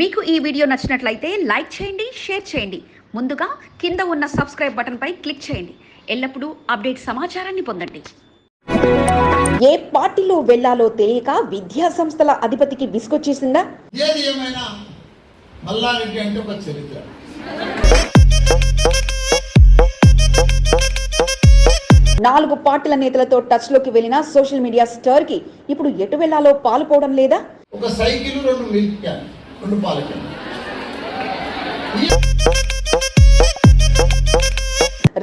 మీకు ఈ వీడియో నచ్చినట్లయితే లైక్ చేయండి షేర్ చేయండి. ముందుగా కింద ఉన్న సబ్స్క్రైబ్ బటన్పై క్లిక్ చేయండి. ఎల్లప్పుడూ అప్డేట్ సమాచారాన్ని పొందండి. ఏ పార్టీలో వెళ్ళాలో తెలియక విద్యా సంస్థల అధిపతికి విసుగొచ్చేసిందా? ఏది ఏమైనా మల్లారెడ్డి అంటే ఒక చరిత్ర. నాలుగు పార్టీల నేతలతో టచ్లోకి వెళ్ళిన సోషల్ మీడియా స్టార్కి ఇప్పుడు ఎటు వెళ్ళాలో పాలుపోవడం లేదా? ఒక సైకిల్ రెండు మిల్క్ క్యాన్. రెండు పాల క్యాన్ ఈ-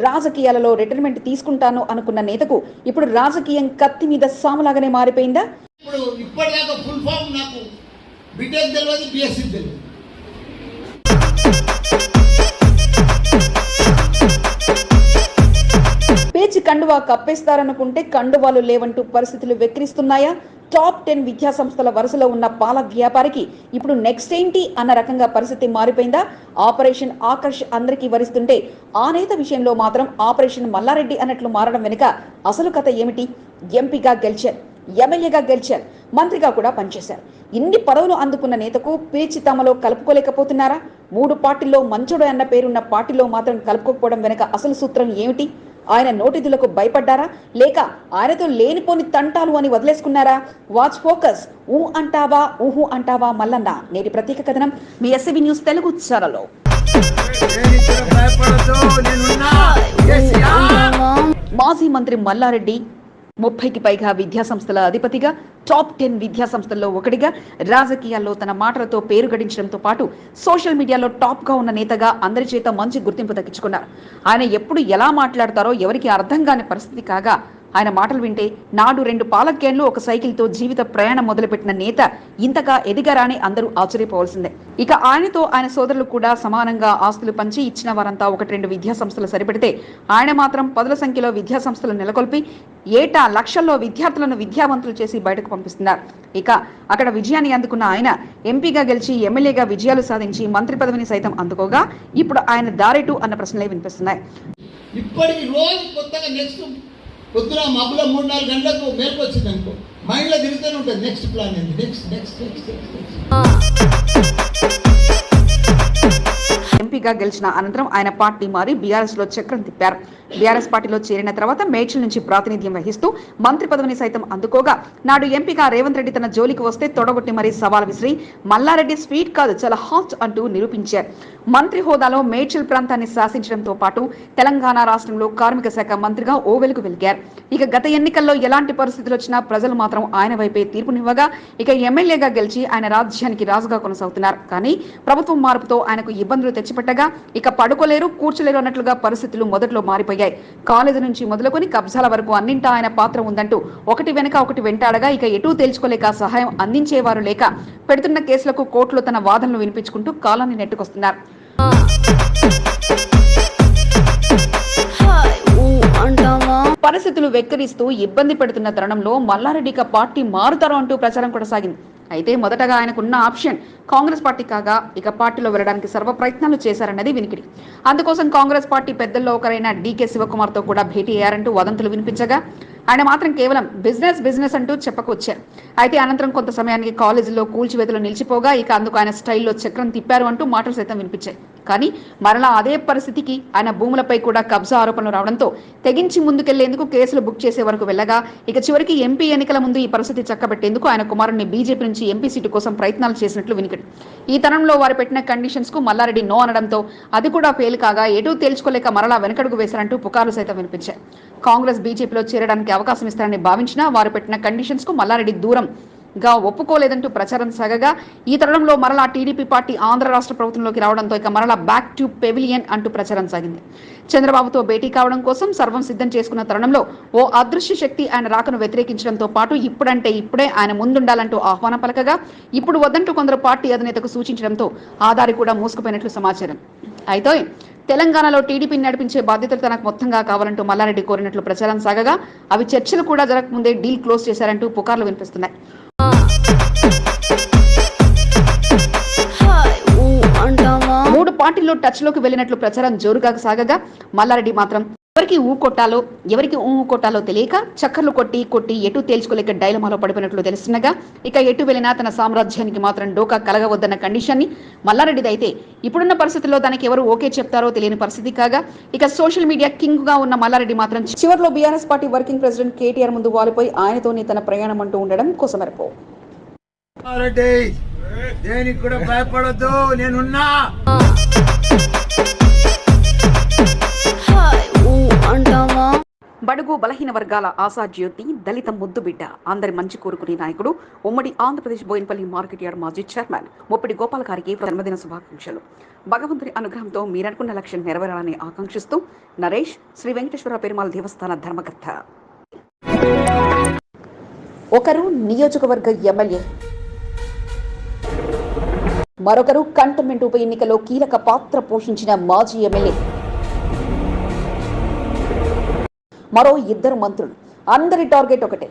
రాజకీయాలలో రిటైర్మెంట్ తీసుకుంటాను అనుకున్న నేతకు ఇప్పుడు రాజకీయం కత్తి మీద సాములాగానే మారిపోయిందా? ఇప్పుడు ఇప్పటిదాకా ఫుల్ ఫామ్ నాకు బీటెక్ తెలియదు బిఎస్సి తెలియదు పేచి కండువా కప్పేస్తారనుకుంటే కండువాలు లేవంటూ పరిస్థితులు వెక్కిరిస్తున్నాయా? టాప్ టెన్ విద్యా సంస్థల వరుసలో ఉన్న పాల వ్యాపారికి ఇప్పుడు నెక్స్ట్ ఏంటి అన్న రకంగా పరిస్థితి మారిపోయిందా? ఆపరేషన్ ఆకర్ష్ అందరికీ వరిస్తుంటే ఆ నేత విషయంలో మాత్రం ఆపరేషన్ మల్లారెడ్డి అన్నట్లు మారడం వెనుక అసలు కథ ఏమిటి? ఎంపీగా గెలిచారు ఎమ్మెల్యేగా గెలిచారు మంత్రిగా కూడా పనిచేశారు. ఇన్ని పదవులు అందుకున్న నేతకు పేచి తమలో కలుపుకోలేకపోతున్నారా? మూడు పార్టీల్లో మంచుడు అన్న పేరున్న పార్టీలో మాత్రం కలుపుకోకపోవడం వెనుక అసలు సూత్రం ఏమిటి? ఆయన నోటిదులకు భయపడ్డారా? లేక ఆయనతో లేనిపోని తంటాలు అని వదిలేసుకున్నారా? వాచ్ ఫోకస్ ఊ అంటావా ఊహు అంటావా మల్లన్న. నేటి ప్రత్యేక కథనం మీ ఎస్సీబీ న్యూస్ తెలుగు ఛానల్లో మాజీ మంత్రి మల్లారెడ్డి ముప్పైకి పైగా విద్యా సంస్థల అధిపతిగా టాప్ టెన్ విద్యా సంస్థల్లో ఒకటిగా రాజకీయాల్లో తన మాటలతో పేరు గడించడంతో పాటు సోషల్ మీడియాలో టాప్గా ఉన్న నేతగా అందరి చేత మంచి గుర్తింపు దక్కించుకున్నారు. ఆయన ఎప్పుడు ఎలా మాట్లాడతారో ఎవరికి అర్థం కాని పరిస్థితి కాగా ఆయన మాటలు వింటే నాడు రెండు పాలక్యాన్లు ఒక సైకిల్తో జీవిత ప్రయాణం మొదలుపెట్టిన నేత ఇంతగా ఎదిగారని అందరూ ఆశ్చర్యపోవాల్సిందే. ఇక ఆయనతో ఆయన సోదరులు కూడా సమానంగా ఆస్తులు పంచి ఇచ్చిన వారంతా ఒకటి రెండు విద్యా సంస్థలు సరిపెడితే ఆయన మాత్రం పదుల సంఖ్యలో విద్యా సంస్థలు నెలకొల్పి ఏటా లక్షల్లో విద్యార్థులను విద్యావంతులు చేసి బయటకు పంపిస్తున్నారు. ఇక అక్కడ విజయాన్ని అందుకున్న ఆయన ఎంపీగా గెలిచి ఎమ్మెల్యేగా విజయాలు సాధించి మంత్రి పదవిని సైతం అందుకోగా ఇప్పుడు ఆయన దారెటు అన్న ప్రశ్నలే వినిపిస్తున్నాయి. ఇప్పటికి రోజు కొత్తగా నెక్స్ట్ పొద్దున మబ్బులో మూడు నాలుగు గంటలకు మేరకు వచ్చింది అనుకో. మైండ్లో తిరుగుతూనే ఉంటుంది. Next plan next next next ఎంపీగా గెలిచిన అనంతరం ఆయన పార్టీ మారి బీఆర్ఎస్లో చక్రం తిప్పారు. బీఆర్ఎస్ పార్టీలో చేరిన తర్వాత మేడ్చల్ నుంచి ప్రాతినిధ్యం వహిస్తూ మంత్రి పదవిని సైతం అందుకోగా నాడు ఎంపీగా రేవంత్ రెడ్డి తన జోలికి వస్తే తొడగొట్టి మరీ సవాల్ విసిరి మల్లారెడ్డి స్వీట్ కాదు చాలా హాట్ అంటూ నిరూపించారు. మంత్రి హోదాలో మేడ్చల్ ప్రాంతాన్ని శాసించడంతో పాటు తెలంగాణ రాష్ట్రంలో కార్మిక శాఖ మంత్రిగా ఓవెలుకు వెలిగారు. ఇక గత ఎన్నికల్లో ఎలాంటి పరిస్థితులు వచ్చినా ప్రజలు మాత్రం ఆయన వైపే తీర్పునివ్వగా ఇక ఎమ్మెల్యేగా గెలిచి ఆయన రాజ్యానికి రాజుగా కొనసాగుతున్నారు. కానీ ప్రభుత్వం మార్పుతో ఆయనకు ఇబ్బందులు విడిచిపెట్టగా ఇక పడుకోలేరు కూర్చోలేరు అన్నట్లుగా పరిస్థితులు మొదట్లో మారిపోయాయి. కాలేజీ నుంచి మొదలుకొని కబ్జాల వరకు అన్నింటా ఆయన పాత్ర ఉందంటూ ఒకటి వెనక ఒకటి వెంటాడగా ఇక ఎటూ తేల్చుకోలేక సహాయం అందించేవారు లేక పెడుతున్న కేసులకు కోర్టులో తన వాదనలు వినిపించుకుంటూ కాలాన్ని నెట్టుకొస్తున్నారు. పరిస్థితులు వెక్కిరిస్తూ ఇబ్బంది పెడుతున్న తరుణంలో మల్లారెడ్డిక పార్టీ మారుతారు అంటూ ప్రచారం కొనసాగింది. అయితే మొదటగా ఆయనకున్న ఆప్షన్ కాంగ్రెస్ పార్టీ కాగా ఇక పార్టీలో వెళ్ళడానికి సర్వ ప్రయత్నాలు చేశారన్నది వినికిడి. అందుకోసం కాంగ్రెస్ పార్టీ పెద్దల్లో ఒకరైన డీకే శివకుమార్తో కూడా భేటీ అయ్యారంటూ వదంతులు వినిపించగా ఆయన మాత్రం కేవలం బిజినెస్ బిజినెస్ అంటూ చెప్పకొచ్చారు. అయితే అనంతరం కొంత సమయానికి కాలేజీలో కూల్చివేతలు నిలిచిపోగా ఇక అందుకు ఆయన స్టైల్లో చక్రం తిప్పారు అంటూ మాటలు సైతం వినిపించాయి. కానీ మరలా అదే పరిస్థితికి ఆయన భూములపై కూడా కబ్జా ఆరోపణలు రావడంతో తెగించి ముందుకెళ్ళేందుకు కేసులు బుక్ చేసే వరకు వెళ్ళగా ఇక చివరికి ఎంపీ ఎన్నికల ముందు ఈ పరిస్థితి చక్కబెట్టేందుకు ఆయన కుమారుడిని బీజేపీ నుంచి ఎంపీ సీటు కోసం ప్రయత్నాలు చేసినట్లు వినికిడి. ఈ తరంలో వారు పెట్టిన కండిషన్స్కు మల్లారెడ్డి నో అనడంతో అది కూడా ఫెయిల్ కాగా ఎటూ తేల్చుకోలేక మరలా వెనకడుగు వేశారంటూ పుకార్లు సైతం వినిపించాయి. కాంగ్రెస్ బీజేపీలో చేరడానికి అవకాశం ఇస్తారని భావించినా వారు పెట్టిన కండిషన్స్కు మల్లారెడ్డి దూరం. గా ఒప్పుకోలేదంటూ ప్రచారం సాగగా ఈ తరుణంలో మరలా టీడీపీ పార్టీ ఆంధ్ర రాష్ట్ర ప్రభుత్వంలోకి రావడంతో ఇక మరలా బ్యాక్ టు పెవిలియన్ అంటూ ప్రచారం సాగింది. చంద్రబాబుతో భేటీ కావడం కోసం సర్వం సిద్ధం చేసుకున్న తరుణంలో ఓ అదృశ్య శక్తి ఆయన రాకను వ్యతిరేకించడంతో పాటు ఇప్పుడంటే ఇప్పుడే ఆయన ముందుండాలంటూ ఆహ్వానం పలకగా ఇప్పుడు వద్దంటూ కొందరు పార్టీ అధినేతకు సూచించడంతో ఆదారి కూడా మూసుకుపోయినట్లు సమాచారం. అయితే తెలంగాణలో టీడీపీని నడిపించే బాధ్యతలు తనకు మొత్తంగా కావాలంటూ మల్లారెడ్డి కోరినట్లు ప్రచారం సాగగా. అవి చర్చలు కూడా జరగకముందే డీల్ క్లోజ్ చేశారంటూ పుకార్లు వినిపిస్తున్నాయి. మూడు పార్టీల్లో టచ్లోకి వెళ్ళినట్లు ప్రచారం జోరుగా సాగగా. మల్లారెడ్డి మాత్రం ఎవరికి ఊ కొట్టాలో ఎవరికి ఊ కొట్టాలో తెలియక చక్కర్లు కొట్టి కొట్టి ఎటు తేల్చుకోలేక డైలమాలో పడిపోయినట్లు తెలుస్తుండగా ఇక ఎటు వెళ్ళినా తన సామ్రాజ్యానికి మాత్రం డోకా కలగవద్దన్న కండిషన్ని మల్లారెడ్డిది అయితే ఇప్పుడున్న పరిస్థితుల్లో దానికి ఎవరు ఓకే చెప్తారో తెలియని పరిస్థితి కాగా ఇక సోషల్ మీడియా కింగ్గా ఉన్న మల్లారెడ్డి మాత్రం చివరిలో BRS party working president KTR ముందు వాలిపోయి ఆయనతోనే తన ప్రయాణం అంటూ ఉండడం కోసమెరపు. దేనికి కూడా భయపడద్దు నేనున్నా. అంటావా? బడుగు బలహీన వర్గాల ఆశాజ్యోతి దళిత ముద్దు బిడ్డ. అందరి మంచి కోరుకునే నాయకుడు ఉమ్మడి ఆంధ్రప్రదేశ్ బోయినపల్లి మార్కెట్ యార్డ్ మాజీ చైర్మన్ ముప్పటి గోపాల్ గారికి జన్మదిన శుభాకాంక్షలు. భగవంతుని అనుగ్రహంతో మీరనుకున్న లక్ష్యం నెరవేరాలని ఆకాంక్షిస్తూ నరేష్ శ్రీ వెంకటేశ్వర పెరుమాళ్ దేవస్థాన ధర్మకర్త. ఒకరు నియోజకవర్గ ఎమ్మెల్యే మరొకరు కంటోన్మెంట్ ఉప ఎన్నికలో కీలక పాత్ర పోషించిన మాజీ ఎమ్మెల్యే. మరో ఇద్దరు మంత్రులు. అందరి టార్గెట్ ఒకటే.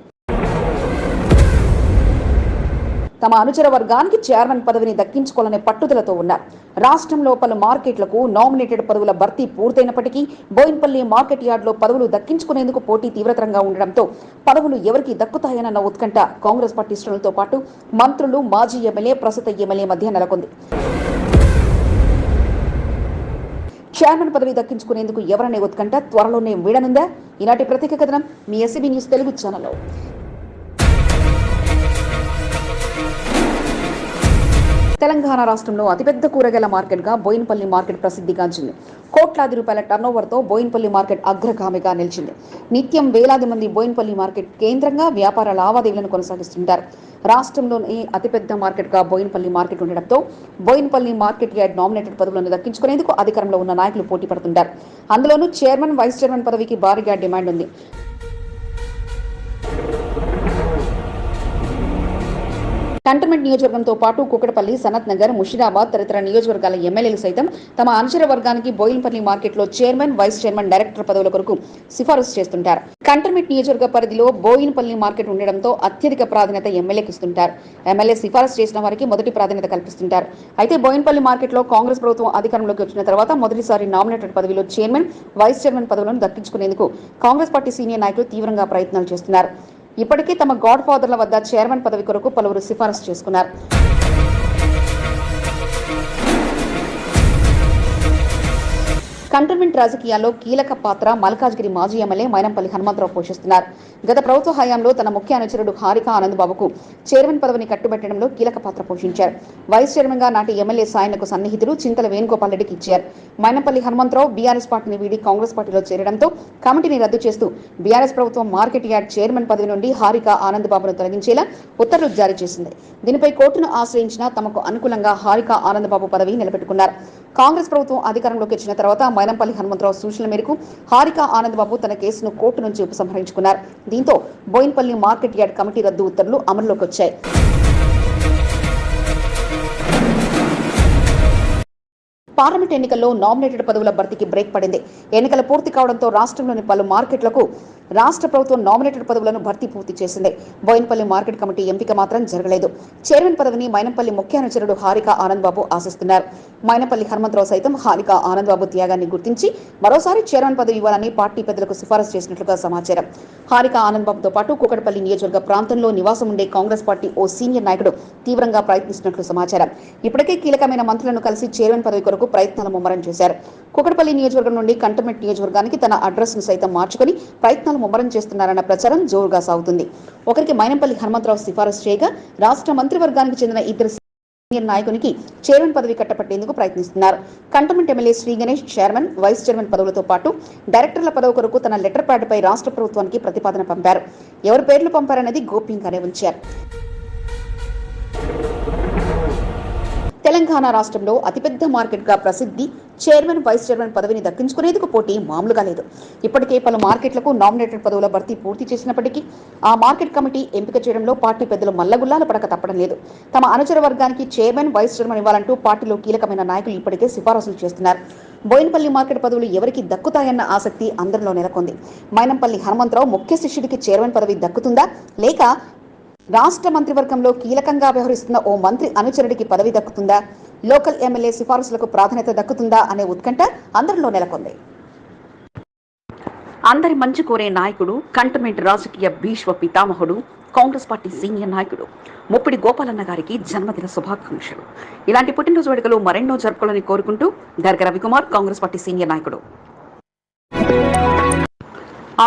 తమ అనుచర వర్గానికి చైర్మన్ పదవిని దక్కించుకోవాలనే పట్టుదలతో ఉన్నారు. రాష్ట్రంలో పలు మార్కెట్లకు నామినేటెడ్ పదవుల భర్తీ పూర్తయినప్పటికీ బోయిన్పల్లి మార్కెట్ యార్డ్లో పదవులు దక్కించుకునేందుకు పోటీ తీవ్రతరంగా ఉండడంతో పదవులు ఎవరికి దక్కుతాయనన్న ఉత్కంఠ కాంగ్రెస్ పార్టీ శ్రేణులతో పాటు మంత్రులు మాజీ ఎమ్మెల్యే ప్రస్తుత ఎమ్మెల్యే మధ్య నెలకొంది. చైర్మన్ పదవి దక్కించుకునేందుకు ఎవరనే ఉత్కంఠ త్వరలోనే వీడనుందా? ఈనాటి ప్రత్యేక కథనం మీ ఎస్సీబీ న్యూస్ తెలుగు ఛానల్లో. తెలంగాణ రాష్ట్రంలో అతిపెద్ద కూరగాయల మార్కెట్గా బోయినపల్లి మార్కెట్ ప్రసిద్ధిగాంచింది. కోట్లాది రూపాయల టర్నోవర్తో బోయినపల్లి మార్కెట్ అగ్రగామిగా నిలిచింది. నిత్యం వేలాది మంది బోయినపల్లి మార్కెట్ కేంద్రంగా వ్యాపార లావాదేవీలను కొనసాగిస్తుంటారు. రాష్ట్రంలోని అతిపెద్ద మార్కెట్గా బోయినపల్లి మార్కెట్ ఉండడంతో బోయినపల్లి మార్కెట్ యార్డ్ నామినేటెడ్ పదవులను దక్కించుకునేందుకు అధికారంలో ఉన్న నాయకులు పోటీ పడుతుంటారు. అందులోనూ చైర్మన్ వైస్ చైర్మన్ పదవికి భారీగా డిమాండ్ ఉంది. కంటోన్మెంట్ నియోజకవర్గంతో పాటు కుకటపల్లి సనత్ నగర్ ముషిరాబాద్ తదితర నియోజకవర్గాల ఎమ్మెల్యేలు సైతం తమ అనుచర వర్గానికి బోయిన్పల్లి మార్కెట్లో చైర్మన్ వైస్ చైర్మన్ డైరెక్టర్ పదవుల కొరకు సిఫారసు చేస్తుంటారు. కంటోన్మెంట్ నియోజకవర్గ పరిధిలో బోయిన్పల్లి మార్కెట్ ఉండడంతో అత్యధిక ప్రాధాన్యత ఎమ్మెల్యేకి ఇస్తుంటారు. ఎమ్మెల్యే సిఫారసు చేసిన వారికి మొదటి ప్రాధాన్యత కల్పిస్తుంటారు. అయితే బోయిన్పల్లి మార్కెట్లో కాంగ్రెస్ ప్రభుత్వం అధికారంలోకి వచ్చిన తర్వాత మొదటిసారి నామినేటెడ్ పదవిలో చైర్మన్ వైస్ చైర్మన్ పదవులను దక్కించుకునేందుకు కాంగ్రెస్ పార్టీ సీనియర్ నాయకులు తీవ్రంగా ప్రయత్నాలు చేస్తున్నారు. ఇప్పటికీ తమ గాడ్ ఫాదర్ల వద్ద చైర్మన్ పదవి కొరకు పలువురు సిఫారసు చేసుకున్నారు. కంటోన్మెంట్ రాజకీయాల్లో కీలక పాత్ర మల్కాజ్గిరి మాజీ ఎమ్మెల్యే మైనంపల్లి హనుమంతరావు పోషిస్తున్నారు. గత ప్రభుత్వ హయాంలో తన ముఖ్య అనుచరుడు హారిక ఆనందబాబుకు చైర్మన్ పదవిని కట్టుబెట్టడంలో కీలక పాత్ర పోషించారు. వైస్ చైర్మన్గా నాటి ఎమ్మెల్యే సాయనకు సన్నిహితులు చింతల వేణుగోపాల్ రెడ్డికి ఇచ్చారు. మైనంపల్లి హనుమంతరావు బీఆర్ఎస్ పార్టీని వీడి కాంగ్రెస్ పార్టీలో చేరడంతో కమిటీని రద్దు చేస్తూ బీఆర్ఎస్ ప్రభుత్వం మార్కెట్ యార్డ్ చైర్మన్ పదవి నుండి హారిక ఆనందబాబును తొలగించేలా ఉత్తర్వులు జారీ చేసింది. దీనిపై కోర్టును ఆశ్రయించిన తమకు అనుకూలంగా హారిక ఆనందబాబు పదవి నిలబెట్టుకున్నారు. కాంగ్రెస్ ప్రభుత్వం అధికారంలోకి వచ్చిన తర్వాత మైనంపల్లి హనుమంతరావు సూచనల మేరకు హారిక ఆనంద్ బాబు తన కేసును కోర్టు నుంచి ఉపసంహరించుకున్నారు. దీంతో బోయిన్పల్లి మార్కెట్ యార్డ్ కమిటీ రద్దు ఉత్తర్వులు అమలులోకి వచ్చాయి. పార్లమెంట్ ఎన్నికల్లో నామినేటెడ్ పదవుల భర్తీకి బ్రేక్ పడింది. ఎన్నికలు పూర్తి కావడంతో రాష్ట్రంలోని పలు మార్కెట్లకు రాష్ట్ర ప్రభుత్వం నామినేటెడ్ పదవులను భర్తీ పూర్తి చేసింది. బోయినపల్లి మార్కెట్ కమిటీ ఎంపిక మాత్రం జరగలేదు. చైర్మన్ పదవిని మైనంపల్లి ముఖ్య అనుచరుడు హారిక ఆనంద్ బాబు ఆశిస్తున్నారు. మైనపల్లి హనుమంతరావు సైతం హారిక ఆనంద్ బాబు త్యాగాన్ని గుర్తించి మరోసారి చైర్మన్ పదవి ఇవ్వాలని పార్టీ పెద్దలకు సిఫారసు చేసినట్లుగా సమాచారం. హారిక ఆనంద్ బాబుతో పాటు కూకటపల్లి నియోజకవర్గ ప్రాంతంలో నివాసం ఉండే కాంగ్రెస్ పార్టీ ఓ సీనియర్ నాయకుడు తీవ్రంగా ప్రయత్నిస్తున్నట్లు సమాచారం. ఇప్పటికే కీలకమైన మంత్రులను కలిసి చైర్మన్ పదవి కొరకు ప్రయత్నాలు ముమ్మరం చేశారు. కూకటపల్లి నియోజకవర్గం నుండి కంటోన్మెంట్ నియోజకవర్గానికి తన అడ్రస్ను సైతం మార్చుకుని ప్రయత్నాలు ముమ్మరం చేస్తున్నారన్న ప్రచారం జోరుగా సాగుతుంది. ఒకరికి మైనంపల్లి హనుమంతరావు సిఫారసు చేయగా రాష్ట్ర మంత్రివర్గానికి చెందిన ఇద్దరు సీనియర్ నాయకునికి చైర్మన్ పదవి కట్టపట్టేందుకు ప్రయత్నిస్తున్నారు. Cantonment MLA Shri Ganesh chairman vice chairman పదవులతో పాటు డైరెక్టర్ల పదవి కొరకు తన లెటర్ ప్యాడ్పై రాష్ట్ర ప్రభుత్వానికి ప్రతిపాదన పంపారు. ఎవరి పేర్లు పంపారనేది గోప్యంగానే ఉంచారు. తెలంగాణ రాష్ట్రంలో అతిపెద్ద మార్కెట్గా ప్రసిద్ధి చైర్మన్ వైస్ చైర్మన్ పదవిని దక్కించుకునేందుకు పోటీ మామూలుగా లేదు. ఇప్పటికే పలు మార్కెట్లకు నామినేటెడ్ పదవుల భర్తీ పూర్తి చేసినప్పటికీ ఆ మార్కెట్ కమిటీ ఎంపిక చేయడంలో పార్టీ పెద్దలు మల్లగుల్లాల పడక తప్పడం లేదు. తమ అనుచర వర్గానికి చైర్మన్ వైస్ చైర్మన్ ఇవ్వాలంటూ పార్టీలో కీలకమైన నాయకులు ఇప్పటికే సిఫారసులు చేస్తున్నారు. బోయినపల్లి మార్కెట్ పదవులు ఎవరికి దక్కుతాయన్న ఆసక్తి అందరిలో నెలకొంది. మైనంపల్లి హనుమంతరావు ముఖ్య శిష్యుడికి చైర్మన్ పదవి దక్కుతుందా? లేక రాష్ట్ర మంత్రివర్గంలో కీలకంగా వ్యవహరిస్తున్న ఓ మంత్రి అనుచరుడికి పదవి దక్కుతుందా? లోకల్ ఎమ్మెల్యే సిఫార్సులకు ప్రాధాన్యత దక్కుతుందా అనే ఉత్కంఠ అందరిలో నెలకొంది. అందరి మంచి కోరే నాయకుడు కంటమెంట్ రాజకీయ భీష్మ పితామహుడు కాంగ్రెస్ పార్టీ సీనియర్ నాయకుడు ముప్పిడి గోపాలన్న గారికి జన్మదిన శుభాకాంక్షలు. ఇలాంటి పుట్టినరోజు వేడుకలు మరెన్నో జరుపుకోవాలని కోరుకుంటూ దర్గ రవికుమార్ కాంగ్రెస్ పార్టీ సీనియర్ నాయకుడు.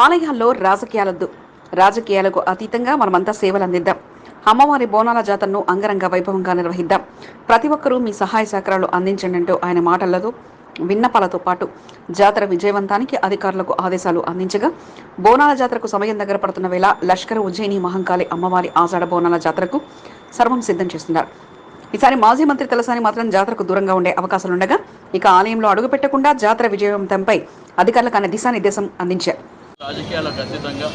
ఆలయాల్లో రాజకీయాలద్దు రాజకీయాలకు అతీతంగా మనమంతా సేవలు అందిద్దాం. అమ్మవారి బోనాల జాతరను అంగరంగ వైభవంగా నిర్వహిద్దాం. ప్రతి ఒక్కరూ మీ సహాయ సహకారాలు అందించండి అంటూ ఆయన మాటలతో విన్నపాలతో పాటు జాతర విజయవంతానికి అధికారులకు ఆదేశాలు అందించగా బోనాల జాతరకు సమయం దగ్గర పడుతున్న వేళ లష్కర్ ఉజ్జయిని మహంకాళి అమ్మవారి ఆజాడ బోనాల జాతరకు సర్వం సిద్ధం చేస్తున్నారు. ఈసారి మాజీ మంత్రి తలసాని మాత్రం జాతరకు దూరంగా ఉండే అవకాశాలుండగా ఇక ఆలయంలో అడుగు పెట్టకుండా జాతర విజయవంతంపై అధికారులకు ఆయన దిశానిర్దేశం అందించారు. రాజకీయాలకు అతీతంగా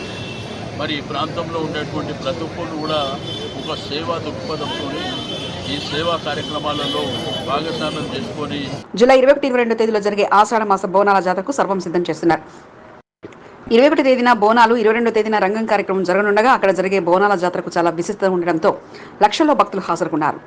మరి ఈ ప్రాంతంలో ఉండేటువంటి ప్రతి ఒక్కరు కూడా ఒక సేవా దృక్పథంతో ఈ సేవా కార్యక్రమాలలో భాగస్వామ్యం చేసుకొని జూలై ఇరవై ఒకటి ఇరవై రెండు తేదీలో జరిగే ఆషాఢ మాస బోనాల జాతరకు సర్వం సిద్ధం చేస్తున్నారు. ఇరవై ఒకటి తేదీన బోనాలు ఇరవై రెండో తేదీన రంగం కార్యక్రమం జరగనుండగా అక్కడ జరిగే బోనాల జాతరకు చాలా విశిష్టత ఉండడంతో లక్షల్లో భక్తులు హాజరుకున్నారు.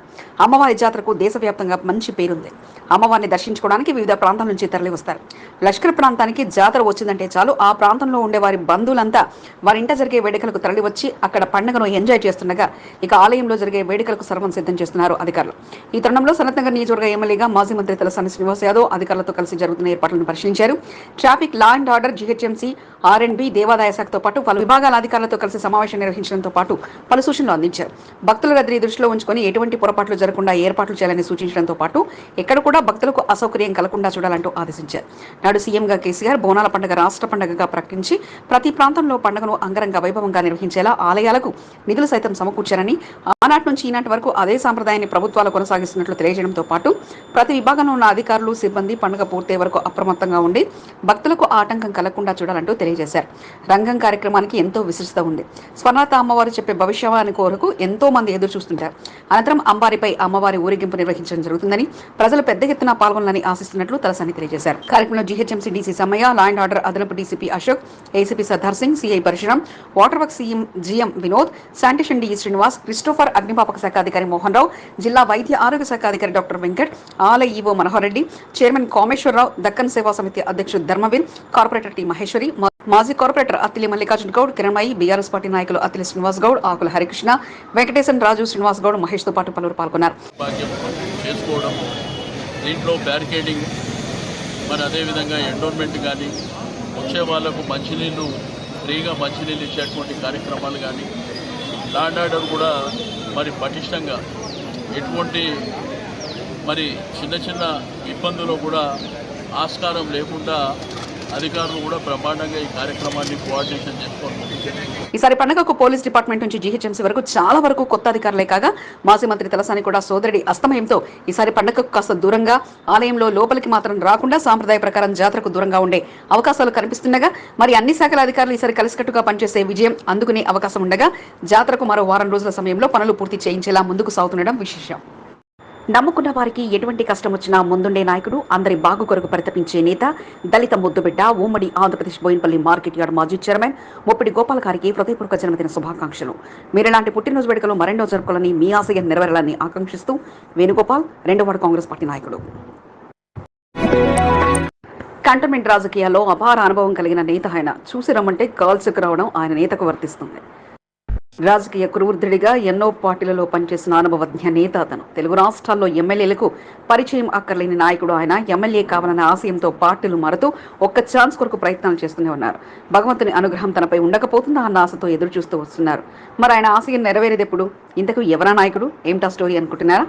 అమ్మవారి జాతరకు దేశవ్యాప్తంగా మంచి పేరుంది. అమ్మవారిని దర్శించుకోవడానికి వివిధ ప్రాంతాల నుంచి తరలి వస్తారు లష్కర్ ప్రాంతానికి జాతర వచ్చిందంటే చాలు ఆ ప్రాంతంలో ఉండే వారి బంధువులంతా వారి ఇంట జరిగే వేడుకలకు తరలి వచ్చి అక్కడ పండుగను ఎంజాయ్ చేస్తుండగా ఇక ఆలయంలో జరిగే వేడుకలకు సర్వం సిద్ధం చేస్తున్నారు అధికారులు. ఈ తరుణంలో సనత్నగర్ నియోజకవర్గ ఎమ్మెల్యేగా మాజీ మంత్రి తలసాని శ్రీనివాస్ యాదవ్ అధికారులతో కలిసి జరుగుతున్న ఏర్పాట్లను పరిశీలించారు. Traffic law and order GHMC R and B దేవాదాయ శాఖతో పాటు పలు విభాగాల అధికారులతో కలిసి సమావేశం నిర్వహించడంతో పాటు పలు సూచనలు అందించారు. భక్తుల రద్దీ దృష్టిలో ఉంచుకొని ఎటువంటి పొరపాట్లు జరగకుండా ఏర్పాట్లు చేయాలని సూచించడంతో పాటు ఎక్కడ కూడా భక్తులకు అసౌకర్యం కలగకుండా చూడాలంటూ ఆదేశించారు. నాడు సీఎంగా కేసీఆర్ బోనాల పండుగ రాష్ట్ర పండుగగా ప్రకటించి ప్రతి ప్రాంతంలో పండుగను అంగరంగ వైభవంగా నిర్వహించేలా ఆలయాలకు నిధులు సైతం సమకూర్చారని ఆనాటి నుంచి ఈనాటి వరకు అదే సాంప్రదాయాన్ని ప్రభుత్వాలు కొనసాగిస్తున్నట్లు తెలియజేయడంతో పాటు ప్రతి విభాగంలో ఉన్న అధికారులు సిబ్బంది పండుగ పూర్తయ్యే వరకు అప్రమత్తంగా ఉండి భక్తులకు ఆటంకం కలగకుండా చూడాలంటూ తెలియజేశారు. రంగం కార్యక్రమానికి ఎంతో విశిష్టత ఉంది. స్వర్ణాత అమ్మవారు చెప్పే భవిష్యవాణి కోరకు ఎంతో మంది ఎదురు చూస్తుంటారు. అనంతరం అంబారిపై అమ్మవారి ఊరేగింపు నిర్వహించడం జరుగుతుందని ప్రజలు పెద్ద ఎత్తున పాల్గొనాలని ఆశిస్తున్నట్లు తలసాని తెలియజేశారు. కార్యక్రమంలో GHMC DC Sammaiah law and order అదనపు DCP Ashok ACP Sardar Singh CI Parashuram water work CM GM Vinod sanitation DE Srinivas Christopher అగ్నిపాపక శాఖ అధికారి మోహన్ రావు జిల్లా వైద్య ఆరోగ్య శాఖ అధికారి డాక్టర్ వెంకట్ ఆలయ ఈవో మనోహర్ రెడ్డి చైర్మన్ కామేశ్వరరావు దక్కన్ సేవా సమితి అధ్యక్షుడు ధర్మవీర్ కార్పొరేటర్ టి మహేశ్వరి మాజీ corporator Attili Mallikarjuna Goud Kiranmayi BRS party నాయకులు అత్తిలి శ్రీనివాస్ గౌడ్ ఆకుల హరికృష్ణ వెంకటేశన్ రాజు శ్రీనివాస్ గౌడ్ మహేష్తో పాటు పలువురు పాల్గొన్నారు. చేసుకోవడం దీంట్లో బ్యారికేడింగ్ మరి అదేవిధంగా ఎండోర్మెంట్ కానీ వచ్చే వాళ్ళకు మంచినీళ్ళు ఫ్రీగా మంచినీళ్ళు ఇచ్చేటువంటి కార్యక్రమాలు కానీ లాండ్ ఆర్డర్ కూడా మరి పటిష్టంగా ఎటువంటి మరి చిన్న చిన్న ఇబ్బందులు కూడా ఆస్కారం లేకుండా అధికారులు కూడా బ్రహ్మాండంగా ఈ కార్యక్రమాన్ని కోఆర్డినేషన్ చేసుకోవాలి ఈసారి పండుగకు పోలీస్ డిపార్ట్మెంట్ నుంచి జీహెచ్ఎంసీ వరకు చాలా వరకు కొత్త అధికారులే కాగా మాజీ మంత్రి తలసాని కూడా సోదరుడి అస్తమయంతో ఈసారి పండుగకు కాస్త దూరంగా ఆలయంలో లోపలికి మాత్రం రాకుండా సాంప్రదాయ ప్రకారం జాతరకు దూరంగా ఉండే అవకాశాలు కనిపిస్తుండగా మరి అన్ని శాఖల అధికారులు ఈసారి కలిసికట్టుగా పనిచేసే విజయం అందుకునే అవకాశం ఉండగా జాతరకు మరో వారం రోజుల సమయంలో పనులు పూర్తి చేయించేలా ముందుకు సాగుతుండడం విశేషం. నమ్ముకున్న వారికి ఎటువంటి కష్టం వచ్చినా ముందుండే నాయకుడు అందరి బాగు కొరకు పరితపించే నేత దళిత ముద్దుబిడ్డ ఉమ్మడి ఆంధ్రప్రదేశ్ బోయినపల్లి మార్కెట్ యార్డ్ మాజీ చైర్మన్ ముప్పిడి గోపాల్ గారికి హృదయపూర్వక జన్మదిన శుభాకాంక్షలు. మీరిలాంటి పుట్టినరోజు వేడుకలు మరెన్నో జరుపుకోవాలని మీ ఆశయం నెరవేరాలని ఆకాంక్షిస్తూ వేణుగోపాల్ రెండో వార్డు కాంగ్రెస్ పార్టీ నాయకుడు. కంటమెంట్ రాజకీయాల్లో అపార అనుభవం కలిగిన నేత ఆయన. చూసి రమ్మంటే కాల్చుకు రావడం ఆయన నేతకు వర్తిస్తుంది. రాజకీయ కురువృద్ధుడిగా ఎన్నో పార్టీలలో పనిచేసిన అనుభవజ్ఞ నేత అతను. తెలుగు రాష్ట్రాల్లో ఎమ్మెల్యేలకు పరిచయం అక్కర్లేని నాయకుడు ఆయన. ఎమ్మెల్యే కావాలన్న ఆశయంతో పార్టీలు మారుతూ ఒక్క ఛాన్స్ కొరకు ప్రయత్నాలు చేస్తూనే ఉన్నారు. భగవంతుని అనుగ్రహం తనపై ఉండకపోతుందా అన్న ఆశతో ఎదురు చూస్తూ వస్తున్నారు. మరి ఆయన ఆశయం నెరవేరేదెప్పుడు? ఇంతకు ఎవరా నాయకుడు? ఏమిటా స్టోరీ అనుకుంటున్నారా?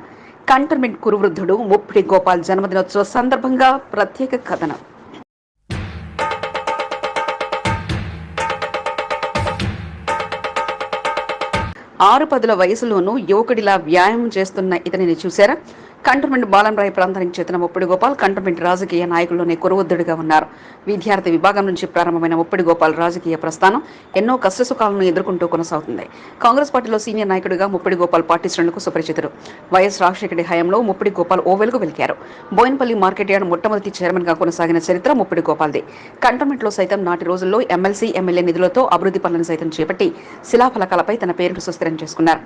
కంటర్మెంట్ కురువృద్ధుడు ముప్పిడి గోపాల్ జన్మదినోత్సవ సందర్భంగా ప్రత్యేక కథనం. ఆరు పదుల వయసులోనూ యువకుడిలా వ్యాయామం చేస్తున్న ఇతనిని చూశారా? కంటోన్మెంట్ బాలంరాయ్ ప్రాంతానికి చెందిన ముప్పిడి గోపాల్ కంటోన్మెంట్ రాజకీయ నాయకుల్లోనే కురువద్దుడిగా ఉన్నారు. విద్యార్థి విభాగం నుంచి ప్రారంభమైన ముప్పిడి గోపాల్ రాజకీయ ప్రస్థానం ఎన్నో కష్టసుఖాలను ఎదుర్కొంటూ కొనసాగుతుంది. కాంగ్రెస్ పార్టీలో సీనియర్ నాయకుడిగా ముప్పిడి గోపాల్ పార్టీ శ్రేణులకు సుపరిచితుడు. వైఎస్ రాజశేఖర హయాంలో ముప్పిడి గోపాల్ ఓ వెలికారు. బోయినపల్లి మార్కెట్ యార్డ్ మొట్టమొదటి చైర్మన్గా కొనసాగిన చరిత్ర ముప్పిడి గోపాల్ది. కంటోన్మెంట్లో సైతం నాటి రోజుల్లో ఎమ్మెల్సీ ఎమ్మెల్యే నిధులతో అభివృద్ధి పనులను సైతం చేపట్టి శిలాఫలకాలపై తన పేరును సుస్థిరం చేసుకున్నారు.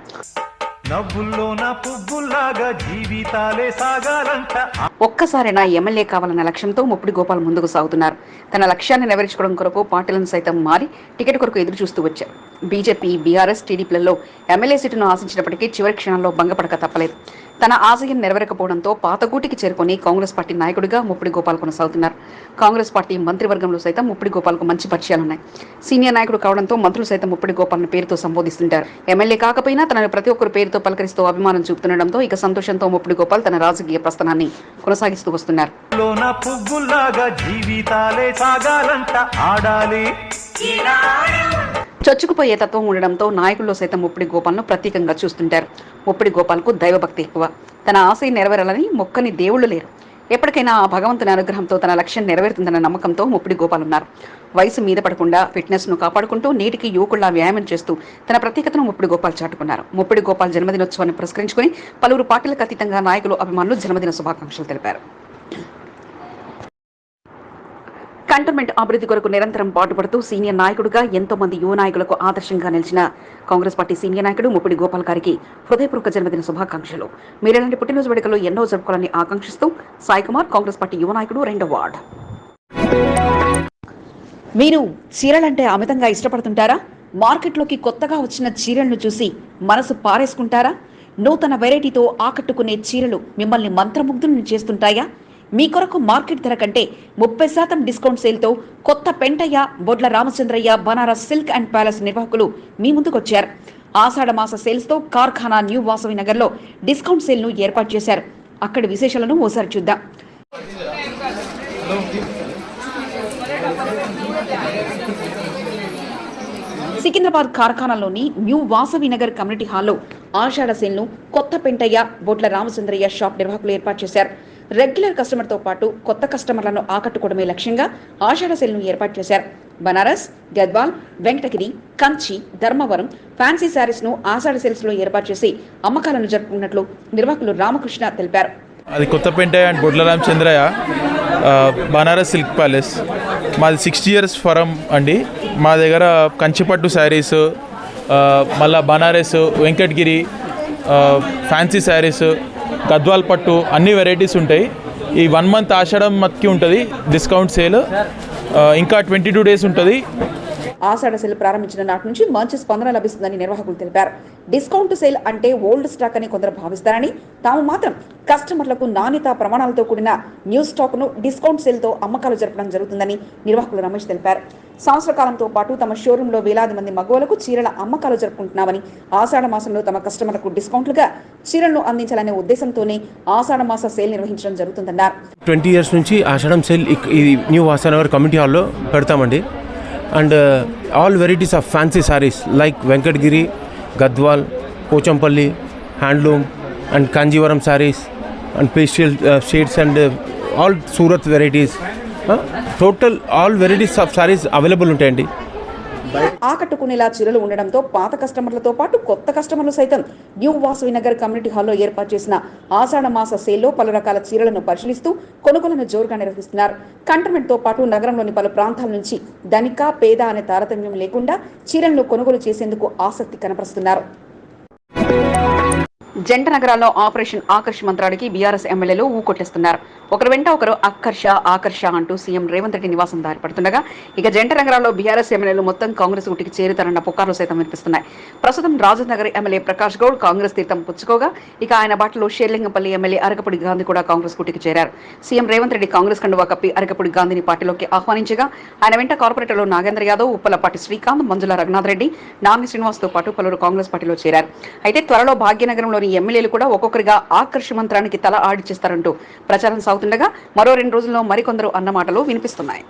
నవ్వుల్లో నా పువ్వుల్లాగా జీవితాలే సాగాలంట. ఒక్కసారైనా ఎమ్మెల్యే కావాలన్న లక్ష్యంతో ముప్పిడి గోపాల్ ముందుకు సాగుతున్నారు. తన లక్ష్యాన్ని నెరవేర్చుకోవడం కొరకు పార్టీలను సైతం మారి టికెట్ కొరకు ఎదురు చూస్తూ వచ్చారు. బీజేపీ బీఆర్ఎస్ టీడీపీలలో ఎమ్మెల్యే సీటును ఆశించినప్పటికీ చివరి క్షణంలో భంగపడక తప్పలేదు. తన ఆశయం నెరవేరకపోవడంతో పాతగూటికి చేరుకొని కాంగ్రెస్ పార్టీ నాయకుడిగా ముప్పిడి గోపాల్ కొనసాగుతున్నారు. కాంగ్రెస్ పార్టీ మంత్రివర్గంలో సైతం ముప్పిడి గోపాల్కు మంచి పరిచయాలున్నాయి. సీనియర్ నాయకుడు కావడంతో మంత్రులు సైతం ముప్పిడి గోపాల్ని పేరుతో సంబోధిస్తుంటారు. ఎమ్మెల్యే కాకపోయినా తనను ప్రతి ఒక్కరు పేరుతో పలకరిస్తూ అభిమానం చూపుతుండడంతో ఇక సంతోషంతో ముప్పిడి గోపాల్ తన రాజకీయ ప్రస్థానాన్ని కొనసాగిస్తూ వస్తున్నారు. చొచ్చుకుపోయే తత్వం ఉండడంతో నాయకుల్లో సైతం ముప్పిడి గోపాల్ను ప్రత్యేకంగా చూస్తుంటారు. ముప్పిడి గోపాల్కు దైవభక్తి ఎక్కువ. తన ఆశయం నెరవేరాలని మొక్కని దేవుళ్ళు లేరు. ఎప్పటికైనా ఆ భగవంతుని అనుగ్రహంతో తన లక్ష్యం నెరవేరుతుందన్న నమ్మకంతో ముప్పిడి గోపాల్ ఉన్నారు. వయసు మీద పడకుండా ఫిట్నెస్ను కాపాడుకుంటూ నేటికి యువకుల్లా వ్యాయామం చేస్తూ తన ప్రత్యేకతను ముప్పిడి గోపాల్ చాటుకున్నారు. ముప్పిడి గోపాల్ జన్మదినోత్సవాన్ని పురస్కరించుకుని పలువురు పార్టీలకు అతీతంగా నాయకులు అభిమానులు జన్మదిన శుభాకాంక్షలు తెలిపారు. కంటోన్మెంట్ అభివృద్ధి కొరకు నిరంతరం పాటుపడుతూ సీనియర్ నాయకుడిగా ఎంతో మంది యువ నాయకులకు ఆదర్శంగా నిలిచిన కాంగ్రెస్ పార్టీ సీనియర్ నాయకుడు ముప్పిడి గోపాల్ గారికి హృదయపూర్వక జన్మదిన శుభాకాంక్షలు. మీరేలాంటి పుట్టినరోజు వేడుకలు ఎన్నో జరుపుకోవాలని ఆకాంక్షిస్తూ సాయి కుమార్ కాంగ్రెస్ పార్టీ యువ నాయకుడు రెండో వార్డ్. మీరు చీరలంటే అమితంగా ఇష్టపడుతుంటారా? మార్కెట్లోకి కొత్తగా వచ్చిన చీరలను చూసి మనసు పారేసుకుంటారా? నూతన వెరైటీతో ఆకట్టుకునే చీరలు మిమ్మల్ని మంత్రముగ్ధులను చేస్తుంటాయా? మీ కొరకు మార్కెట్ ధర కంటే ముప్పై శాతం డిస్కౌంట్ సేల్తో కొత్త Pentaiah Bodla Ramachandraiah Banaras silk and palace నిర్వాహకులు మీ ముందుకొచ్చారు. ఆషాఢ మాస సేల్స్తో కార్ఖానా న్యూ వాసవి నగర్లో డిస్కౌంట్ సేల్ను ఏర్పాటు చేశారు. అక్కడి విశేషాలను ఓసారి చూద్దాం. సికింద్రాబాద్ కార్ఖానాలోని న్యూ వాసవి నగర్ కమ్యూనిటీ హాల్లో ఆషాఢ సేల్ను కొత్త పెంటయ్య బొట్ల రామచంద్రయ్య షాప్ నిర్వాహకులు ఏర్పాటు చేశారు. రెగ్యులర్ కస్టమర్తో పాటు కొత్త కస్టమర్లను ఆకట్టుకోవడమే లక్ష్యంగా ఆషాఢ సెల్ను ఏర్పాటు చేశారు. బనారస్ గద్వాల్ వెంకటగిరి కంచి ధర్మవరం ఫ్యాన్సీ శారీస్ను ఆషాఢ సేల్స్లో ఏర్పాటు చేసి అమ్మకాలను జరుపుకున్నట్లు నిర్వాహకులు రామకృష్ణ తెలిపారు. అది Kothapet and Bodla Ramachandraiah Banaras silk palace. మాది సిక్స్టీ ఇయర్స్ ఫరం అండి. మా దగ్గర కంచిపట్టు శారీస్ ఆ, మళ్ళా బనారస్ వెంకటగిరి ఫ్యాన్సీ శారీస్ గద్వాల్ పట్టు అన్ని వెరైటీస్ ఉంటాయి. ఈ వన్ మంత్ ఆషాఢం మత్కి ఉంటుంది డిస్కౌంట్ సేల్ ఇంకా ట్వంటీ టూ డేస్ ఉంటుంది. ఆషాఢ సేల్ ప్రారంభించిన నాటి నుంచి మంచి స్పందన లభిస్తుందని నిర్వాహకులు తెలిపారు. డిస్కౌంట్ సేల్ అంటే ఓల్డ్ స్టాక్ అని కొందరు భావిస్తారని తాము మాత్రం కస్టమర్లకు నాణ్యత ప్రమాణాలతో కూడిన న్యూ స్టాక్ను డిస్కౌంట్ సేల్తో అమ్మకాలు జరపడం జరుగుతుందని నిర్వాహకులు రమేష్ తెలిపారు. సంవత్సర కాలంతో పాటు తమ షోరూంలో వేలాది మంది మగవులకు చీరల అమ్మకాలు జరుపుకుంటున్నామని ఆషాఢ మాసంలో తమ కస్టమర్లకు డిస్కౌంట్లుగా చీరలను అందించాలనే ఉద్దేశంతోనే ఆషాఢ మాస సేల్ నిర్వహించడం జరుగుతుందన్నారు. ట్వంటీ ఇయర్స్ నుంచి ఆషాఢం సేల్ ఇక్- ఈ న్యూ వాసనగర్ కమిటీ హాల్లో పెడతామండి. And all varieties of fancy saris like Venkatagiri Gadwal Pochampalli handloom and Kanjeevaram saris and pastel shades and all Surat varieties. Total all varieties of saris available ఉంటాయండి. ఆకట్టుకునేలా చీరలు ఉండడంతో పాత కస్టమర్లతో పాటు కొత్త కస్టమర్లు సైతం న్యూ వాసవి నగర్ కమ్యూనిటీ హాల్లో ఏర్పాటు చేసిన ఆషాఢ మాస సేల్లో పలు రకాల చీరలను పరిశీలిస్తూ కొనుగోలను జోరుగా నిర్వహిస్తున్నారు. కంటోన్మెంట్తో పాటు నగరంలోని పలు ప్రాంతాల నుంచి ధనిక పేద అనే తారతమ్యం లేకుండా చీరలను కొనుగోలు చేసేందుకు ఆసక్తి కనపరుస్తున్నారు. జంట నగరాల్లో ఆపరేషన్ ఆకర్ష్ మంత్రాలకి బీఆర్ఎస్ ఎమ్మెల్యేలు ఊకొట్టేస్తున్నారు ఒకరు వెంట ఒకరు అక్కర్ష ఆకర్ష అంటూ సీఎం రేవంత్ రెడ్డి నివాసం దారిపడుతుండగా ఇక జంట నగరాల్లో బీఆర్ఎస్ ఎమ్మెల్యేలు మొత్తం కాంగ్రెస్ ఊటికి చేరుతారన్న పుకార్లు సైతం వినిపిస్తున్నాయి. ప్రస్తుతం రాజనగర్ ఎమ్మెల్యే ప్రకాష్ గౌడ్ కాంగ్రెస్ తీర్థం పుచ్చుకోగా ఇక ఆయన బాటలో షేర్లింగంపల్లి ఎమ్మెల్యే అరకపూడి గాంధీ కూడా కాంగ్రెస్ కూటికి చేరారు. సీఎం రేవంత్ రెడ్డి కాంగ్రెస్ కండువా కప్పి అరకపూడి గాంధీని పార్టీలోకి ఆహ్వానించగా ఆయన వెంట కార్పొరేటర్లు నాగేంద్ర యాదవ్ ఉప్పలపాటి శ్రీకాంత్ మంజుల రఘునాథ్ రెడ్డి నామి శ్రీనివాస్తో పాటు పలువురు కాంగ్రెస్ పార్టీలో చేరారు. అయితే త్వరలో భాగ్యనగరంలోని ఎమ్మెల్యేలు కూడా ఒక్కొక్కరిగా ఆకర్ష మంత్రానికి తల ఆడిచేస్తారంటూ ప్రచారం సాగుతుండగా మరో రెండు రోజుల్లో మరికొందరు అన్నమాటలు వినిపిస్తున్నాయి.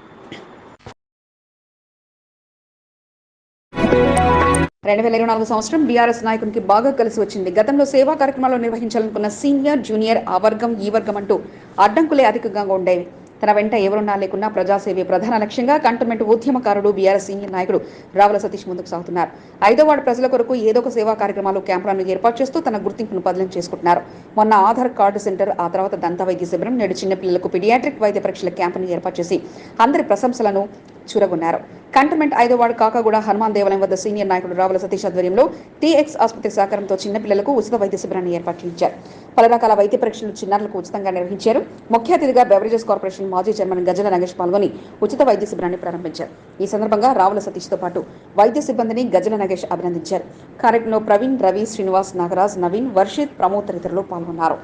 రెండు వేల ఇరవై నాలుగు సంవత్సరం బీఆర్ఎస్ నాయకునికి బాగా కలిసి వచ్చింది. గతంలో సేవా కార్యక్రమాలు నిర్వహించాలనుకున్న సీనియర్ జూనియర్ ఆ వర్గం ఈ వర్గం అంటూ అడ్డంకులే అధికంగా ఉండేవి తన వెంట ఎవరున్నా లేకున్నా ప్రజాసేవే ప్రధాన లక్ష్యంగా కంటోన్మెంట్ ఉద్యమకారుడు బీఆర్ఎస్ సీనియర్ నాయకుడు రావుల సతీష్ ముందుకు సాగుతున్నారు. ఐదో వార్డు ప్రజల కొరకు ఏదో ఒక సేవా కార్యక్రమాలు క్యాంపులను ఏర్పాటు చేస్తూ తన గుర్తింపును బదిలీ చేసుకుంటున్నారు. మొన్న ఆధార్ కార్డు సెంటర్ ఆ తర్వాత దంత వైద్య శిబిరం నేడు చిన్నపిల్లలకు పిడియాట్రిక్ వైద్య పరీక్షల క్యాంపును ఏర్పాటు చేసి అందరి ప్రశంసలను చూరగొన్నారు. కంటోన్మెంట్ ఐదో వార్డు కాకాగూడ హనుమాన్ దేవాలయం వద్ద సీనియర్ నాయకుడు రావుల సతీష్ ఆధ్వర్యంలో టీఎక్స్ ఆసుపత్రి సహకారంతో చిన్నపిల్లలకు ఉచిత వైద్య శిబిరాన్ని ఏర్పాటు ఇచ్చారు పలు రకాల వైద్య పరీక్షలు చిన్నారులకు ఉచితంగా నిర్వహించారు. ముఖ్య అతిథిగా బెవరేజెస్ కార్పొరేషన్ మాజీ చైర్మన్ గజల నగేష్ పాల్గొని ఉచిత వైద్య శిబిరాన్ని ప్రారంభించారు. ఈ సందర్భంగా రావుల సతీష్తో పాటు వైద్య సిబ్బందిని గజల నగేష్ అభినందించారు. కార్యక్రమంలో ప్రవీణ్ రవి శ్రీనివాస్ నాగరాజ్ నవీన్ వర్షిత్ ప్రమోద్ తదితరులు పాల్గొన్నారు.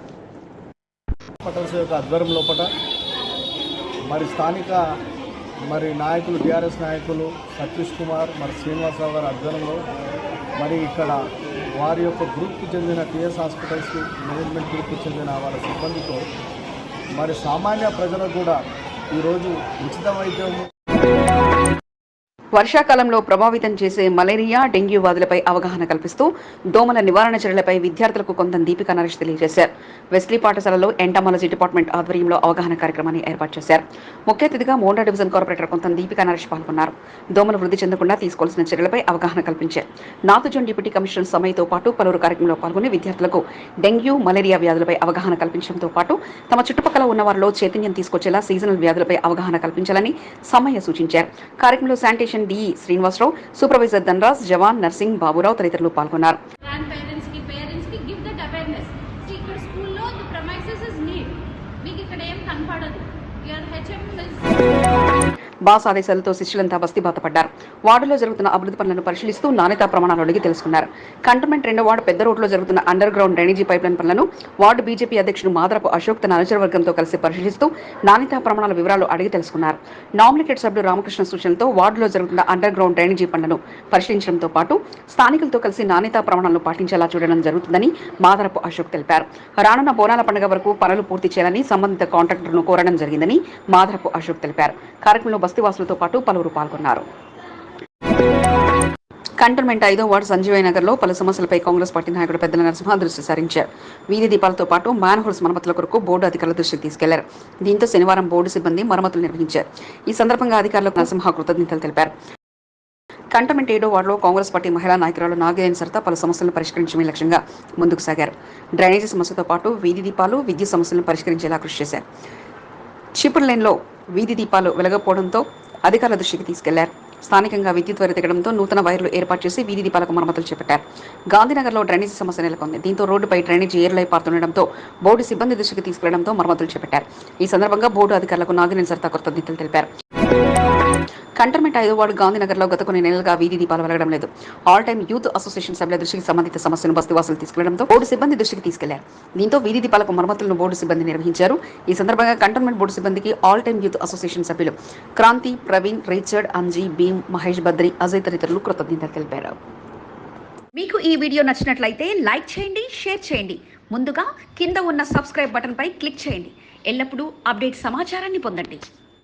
ఆధ్వర్యం లోపల మరి స్థానిక మరి నాయకులు టీఆర్ఎస్ నాయకులు సతీష్ కుమార్ మరి శ్రీనివాసరావు గారి అధ్వర్యంలో మరి ఇక్కడ వారి యొక్క గ్రూప్కి చెందిన టీఎస్ హాస్పిటల్స్కి మేనేజ్మెంట్ గ్రూప్కి చెందిన వాళ్ళ సిబ్బందితో మరి సామాన్య ప్రజలకు కూడా ఈరోజు ఉచిత వైద్యం వర్షాకాలంలో ప్రభావితం చేసే మలేరియా డెంగ్యూ వ్యాధులపై అవగాహన కల్పిస్తూ దోమల నివారణ చర్యలపై విద్యార్థులకు కొంత దీపిక నరేష్ తెలియజేశారు. వెస్లీ పాఠశాలలో ఎంటామాలజీ డిపార్ట్మెంట్ ఆధ్వర్యంలో అవగాహన కార్యక్రమాన్ని ఏర్పాటు చేశారు. ముఖ్య అతిథిగా మోండా డివిజన్ కార్పొరేటర్ కొంత దీపిక నరేష్ పాల్గొన్నారు. దోమలు వృద్ధి చెందకుండా తీసుకోవాల్సిన చర్యలపై అవగాహన కల్పించారు. నార్త్ డిప్యూటీ కమిషనర్ సమయతో పాటు పలువురు కార్యక్రమంలో పాల్గొని విద్యార్థులకు డెంగ్యూ మలేరియా వ్యాధులపై అవగాహన కల్పించడంతో పాటు తమ చుట్టుపక్కల ఉన్న వారిలో చైతన్యం తీసుకొచ్చేలా సీజనల్ వ్యాధులపై అవగాహన కల్పించాలని సమయ సూచించారు. కార్యక్రమంలో sanitation DE Srinivasa Rao supervisor Dhanraj జవాన్ నర్సింగ్ బాబురావు తదితరులు పాల్గొన్నారు. బాస్ ఆదేశాలతో శిష్యులంతా బస్తీబాత పడ్డారు వార్డులో జరుగుతున్న అభివృద్ధి పనులను పరిశీలిస్తూ నాణ్యతా ప్రమాణాలు అడిగి తెలుసుకున్నారు. కంటోన్మెంట్ రెండో వార్డు పెద్ద రోడ్లో జరుగుతున్న అండర్ గ్రౌండ్ డ్రైనేజీ పైప్లైన్ పనులను వార్డు బీజేపీ అధ్యక్షుడు మాదరపు అశోక్ తన అనుచరవర్గంతో కలిసి పరిశీలిస్తూ నాణ్యతా ప్రమాణాల వివరాలు అడిగి తెలుసుకున్నారు. నామినేటెడ్ సభ్యుడు రామకృష్ణ సూచనలతో వార్డులో జరుగుతున్న అండర్ గ్రౌండ్ డ్రైనేజీ పనులను పరిశీలించడంతో పాటు స్థానికులతో కలిసి నాణ్యతా ప్రమాణాలను పాటించేలా చూడడం జరుగుతుందని మాదరపు అశోక్ తెలిపారు. రానున్న బోనాల పండుగ వరకు పనులు పూర్తి చేయాలని సంబంధిత కాంట్రాక్టర్ను కోరడం జరిగిందని మాదరపు అశోక్ తెలిపారు. కార్యక్రమంలో బస్తీవాసులతో పాటు పలువురు పాల్గొన్నారు. కంటోన్మెంట్ ఐదో వార్డు సంజీవయ్య నగర్లో పలు సమస్యలపై కాంగ్రెస్ పార్టీ నాయకుడు పెద్దల నరసింహ దృష్టి సారించారు. వీధి దీపాలతో పాటు మ్యాన్ మరమ్మతుల కొరకు బోర్డు అధికారుల దృష్టికి తీసుకెళ్ళారు. దీంతో శనివారం బోర్డు సిబ్బంది మరమ్మతులు నిర్వహించారు. ఈ సందర్భంగా అధికారులకు నరసింహ కృతజ్ఞతలు తెలిపారు. కంటోన్మెంట్ ఏడో వార్డులో కాంగ్రెస్ పార్టీ మహిళా నాయకురాలు నాగేయన్ సరిత పలు సమస్యలను పరిష్కరించడమే లక్ష్యంగా ముందుకు సాగారు. డ్రైనేజీ సమస్యతో పాటు వీధి దీపాలు విద్యుత్ సమస్యలను పరిష్కరించేలా కృషి చేశారు. చీపురు లైన్లో వీధి దీపాలు వెలగకపోవడంతో అధికారుల దృష్టికి తీసుకెళ్ళారు. స్థానికంగా విద్యుత్ వైరు తెగడంతో నూతన వైర్లు ఏర్పాటు చేసి వీధి దీపాలకు మరమ్మతులు చేపట్టారు. గాంధీనగర్లో డ్రైనేజీ సమస్య నెలకొంది. దీంతో రోడ్డుపై డ్రైనేజీ ఏర్లై పారుతుండటంతో బోర్డు సిబ్బంది దృష్టికి తీసుకెళ్ళడంతో మరమ్మతులు చేపట్టారు. ఈ సందర్భంగా బోర్డు అధికారులకు నాగినేని సరితా కృతజ్ఞతలు తెలిపారు. కంటర్మెంట్ ఐదో వార్డు గాంధీనగర్లో గత కొన్ని నెలలుగా వీధి దీపాలు వెలగడం లేదు. ఆల్ టైమ్ యూత్ అసోసియేషన్ సభ్యుల దృష్టికి సంబంధిత సమస్యను బస్తీవాసులు తీసుకెళ్ళడంతో బోర్డు సిబ్బంది దృష్టికి తీసుకెళ్ళారు. దీంతో వీధి దీపాలకు మరమ్మతులను బోర్డు సిబ్బంది నిర్వహించారు. ఈ సందర్భంగా కంటర్మెంట్ బోర్డు సిబ్బందికి ఆల్ టైమ్ యూత్ అసోసియేషన్ సభ్యులు క్రాంతి ప్రవీణ్ రిచర్డ్ అంజీ భీమ్ మహేష్ బద్రి అజయ్ తదితరులు కృతజ్ఞతలు తెలిపారు. మీకు ఈ వీడియో నచ్చినట్లయితే లైక్ చేయండి షేర్ చేయండి. ముందుగా కింద ఉన్న సబ్స్క్రైబ్ బటన్పై క్లిక్ చేయండి. ఎల్లప్పుడూ అప్డేట్ సమాచారాన్ని పొందండి.